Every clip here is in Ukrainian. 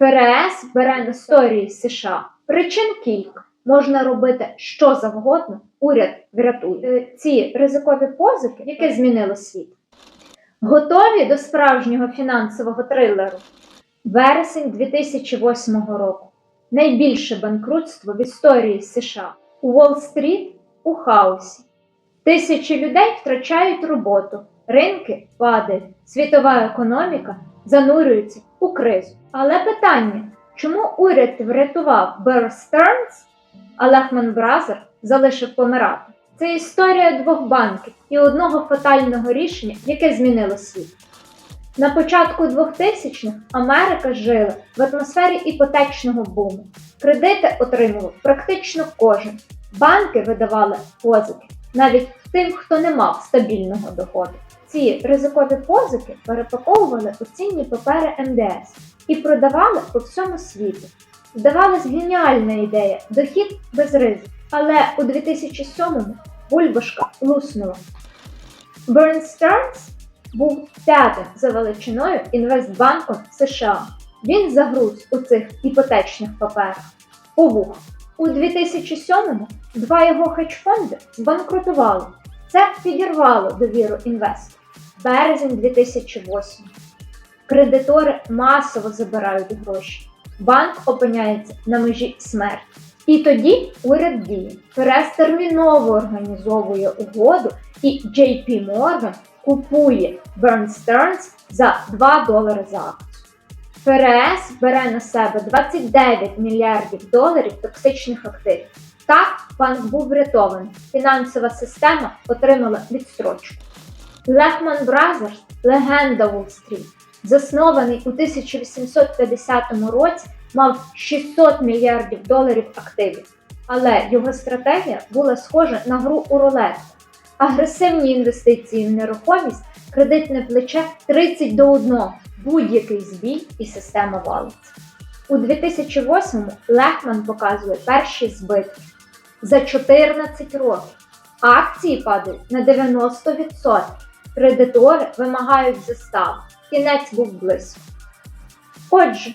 ФРС бере на історії США. Причин кілька. Можна робити що завгодно, уряд врятує. Е, Ці ризикові позики, яке змінило світ. Готові до справжнього фінансового трилеру? Вересень 2008 року. Найбільше банкрутство в історії США. У Уолл-стріт у хаосі. Тисячі людей втрачають роботу, ринки падають, світова економіка занурюється у кризу. Але питання, чому уряд врятував Bear Stearns, а Lehman Brothers залишив помирати? Це історія двох банків і одного фатального рішення, яке змінило світ. На початку 2000-х Америка жила в атмосфері іпотечного буму. Кредити отримував практично кожен. Банки видавали позики навіть тим, хто не мав стабільного доходу. Ці ризикові позики перепаковували у цінні папери МДС і продавали по всьому світу. Здавалась геніальна ідея дохід без ризику. Але у 2007-му бульбашка луснула. Burn Stearns був п'ятим за величиною інвестбанком США. Він загруз у цих іпотечних паперах. Повух. У 2007-му два його хедж-фонди збанкрутували. Це підірвало довіру інвесторів. Березень 2008. Кредитори масово забирають гроші. Банк опиняється на межі смерті. І тоді уряд діє. ФРС терміново організовує угоду, і JP Morgan купує Burn Stearns за 2 долари за акцію. ФРС бере на себе 29 мільярдів доларів токсичних активів. Так, банк був врятований. Фінансова система отримала відстрочку. Lehman Brothers – легенда Уолл-стріт. Заснований у 1850 році, мав 600 мільярдів доларів активів. Але його стратегія була схожа на гру у рулетку. Агресивні інвестиції в нерухомість, кредитне плече 30 до 1, будь-який збій і система валиться. У 2008-му Лехман показує перші збитки. За 14 років акції падають на 90%. Кредитори вимагають застав. Кінець був близько. Отже,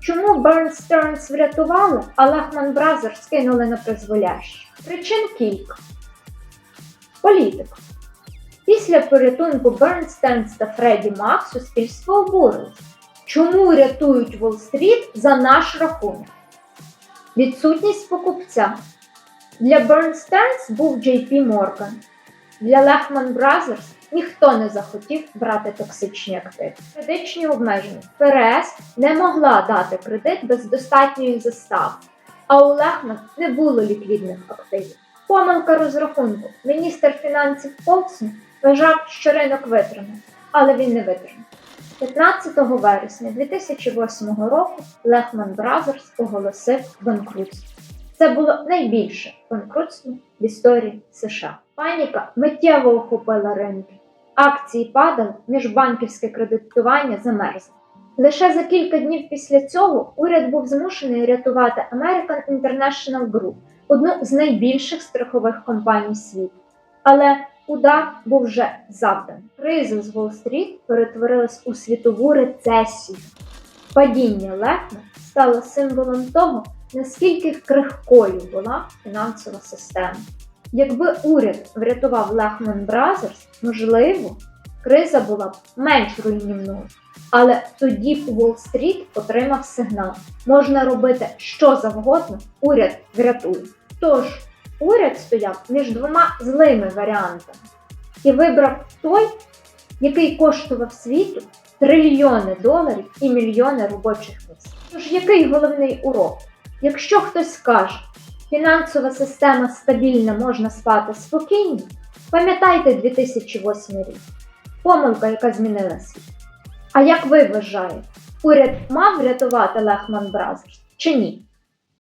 чому Burn Stearns врятували, а Lehman Brothers скинули на призволяще? Причин кілька. Політика. Після порятунку Stearns та Фредді Мак суспільство обурилось. Чому рятують Уолл-стріт за наш рахунок? Відсутність покупця. Для Stearns був JP Morgan. Для Lehman Brothers ніхто не захотів брати токсичні активи. Кредичні обмеження. ФРС не могла дати кредит без достатньої застави, а у Lehman не було ліквідних активів. Помилка розрахунку. Міністр фінансів Полсон вважав, що ринок витримав, але він не витримав. 15 вересня 2008 року Lehman Brothers оголосив банкрутство. Це було найбільше банкрутство в історії США. Паніка миттєво охопила ринки. Акції падали, міжбанківське кредитування замерзло. Лише за кілька днів після цього уряд був змушений рятувати American International Group, одну з найбільших страхових компаній світу. Але удар був вже завданий. Криза з Уолл-стріт перетворилась у світову рецесію. Падіння Лехна стало символом того, наскільки крихкою була фінансова система. Якби уряд врятував Lehman Brothers, можливо, криза була б менш руйнівною. Але тоді б Уолл-стріт отримав сигнал. Можна робити що завгодно, уряд врятує. Тож, уряд стояв між двома злими варіантами і вибрав той, який коштував світу трильйони доларів і мільйони робочих місць. Тож який головний урок? Якщо хтось скаже, фінансова система стабільна, можна спати спокійно, пам'ятайте 2008 рік. Помилка, яка змінила світ. А як ви вважаєте, уряд мав врятувати Лехман Brothers чи ні?